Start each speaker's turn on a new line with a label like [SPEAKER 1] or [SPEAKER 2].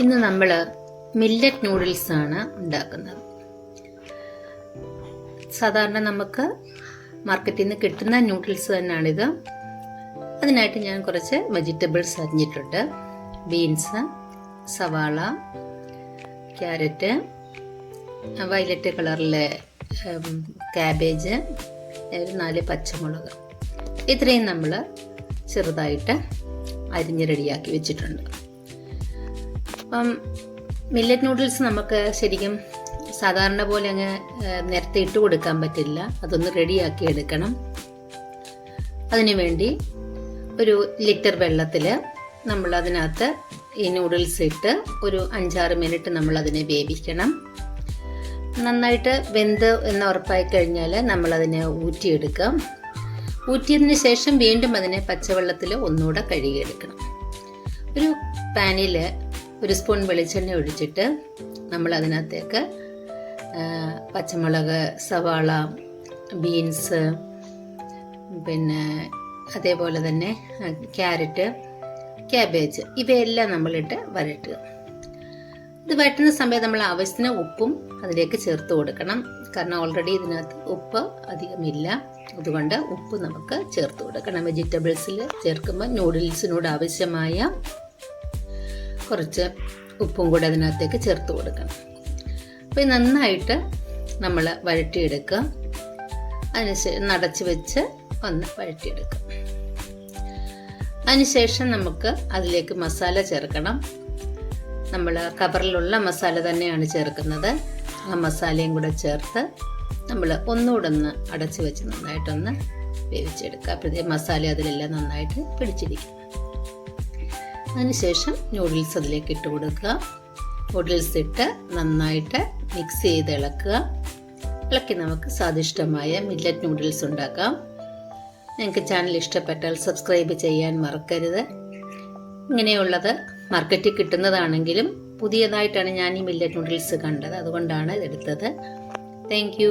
[SPEAKER 1] ഇന്ന് നമ്മൾ millet noodles ആണ് ഉണ്ടാക്കുന്നത്. സാധാരണ നമുക്ക് മാർക്കറ്റിൽ നിന്ന് കിട്ടുന്ന നൂഡിൽസ് തന്നെയാണിത്. അതിനായിട്ട് ഞാൻ കുറച്ച് വെജിറ്റബിൾസ് അരിഞ്ഞിട്ടുണ്ട്. ബീൻസ് സവാള ക്യാരറ്റ് വയലറ്റ് കളറിലെ ക്യാബേജ് ഒരു നാല് പച്ചമുളക്. ഇത്രയും നമ്മൾ ചെറുതായിട്ട് അരിഞ്ഞ് റെഡിയാക്കി വെച്ചിട്ടുണ്ട്. അപ്പം മില്ലറ്റ് നൂഡിൽസ് നമുക്ക് ശരിക്കും സാധാരണ പോലെ അങ്ങ് നേരത്തെ ഇട്ട് കൊടുക്കാൻ പറ്റില്ല. അതൊന്ന് റെഡിയാക്കി എടുക്കണം. അതിനുവേണ്ടി ഒരു ലിറ്റർ വെള്ളത്തിൽ നമ്മൾ അതിനകത്ത് ഈ നൂഡിൽസ് ഇട്ട് ഒരു അഞ്ചാറ് മിനിറ്റ് നമ്മൾ അതിനെ വേവിക്കണം. നന്നായിട്ട് വെന്ത് എന്ന് ഉറപ്പായി കഴിഞ്ഞാൽ നമ്മളതിനെ ഊറ്റിയെടുക്കാം. ഊറ്റിയതിന് ശേഷം വീണ്ടും അതിനെ പച്ചവെള്ളത്തിൽ ഒന്നുകൂടെ കഴുകിയെടുക്കണം. ഒരു പാനിൽ ഒരു സ്പൂൺ വെളിച്ചെണ്ണ ഒഴിച്ചിട്ട് നമ്മൾ അതിനകത്തേക്ക് പച്ചമുളക് സവാള ബീൻസ് പിന്നെ അതേപോലെ തന്നെ ക്യാരറ്റ് ക്യാബേജ് ഇവയെല്ലാം നമ്മളിട്ട് വരട്ടുക. ഇത് വരട്ടുന്ന സമയത്ത് നമ്മൾ ആവശ്യത്തിന് ഉപ്പും അതിലേക്ക് ചേർത്ത് കൊടുക്കണം. കാരണം ഓൾറെഡി ഇതിനകത്ത് ഉപ്പ് അധികമില്ല. അതുകൊണ്ട് ഉപ്പ് നമുക്ക് ചേർത്ത് കൊടുക്കണം. വെജിറ്റബിൾസിൽ ചേർക്കുമ്പോൾ നൂഡിൽസിനോട് ആവശ്യമായ കുറച്ച് ഉപ്പും കൂടി അതിനകത്തേക്ക് ചേർത്ത് കൊടുക്കണം. അപ്പോൾ നന്നായിട്ട് നമ്മൾ വഴറ്റിയെടുക്കുക. അതിനുശേഷം നടച്ച് വെച്ച് ഒന്ന് വഴറ്റിയെടുക്കുക. അതിനുശേഷം നമുക്ക് അതിലേക്ക് മസാല ചേർക്കണം. നമ്മൾ കവറിലുള്ള മസാല തന്നെയാണ് ചേർക്കുന്നത്. ആ മസാലയും കൂടെ ചേർത്ത് നമ്മൾ ഒന്നുകൂടെ ഒന്ന് അടച്ച് വെച്ച് നന്നായിട്ടൊന്ന് വേവിച്ചെടുക്കുക. അപ്പോഴത്തേ മസാല അതിലെല്ലാം നന്നായിട്ട് പിടിച്ചിരിക്കും. അതിനുശേഷം നൂഡിൽസ് അതിലേക്ക് ഇട്ട് കൊടുക്കുക. നൂഡിൽസ് ഇട്ട് നന്നായിട്ട് മിക്സ് ചെയ്ത് ഇളക്കുക. ഇളക്കി നമുക്ക് സ്വാദിഷ്ടമായ മില്ലറ്റ് നൂഡിൽസ് ഉണ്ടാക്കാം. നിങ്ങൾക്ക് ചാനൽ ഇഷ്ടപ്പെട്ടാൽ സബ്സ്ക്രൈബ് ചെയ്യാൻ മറക്കരുത്. ഇങ്ങനെയുള്ളത് മാർക്കറ്റിൽ കിട്ടുന്നതാണെങ്കിലും പുതിയതായിട്ടാണ് ഞാൻ ഈ മില്ലറ്റ് നൂഡിൽസ് കണ്ടത്. അതുകൊണ്ടാണ് ഇതെടുത്തത് താങ്ക്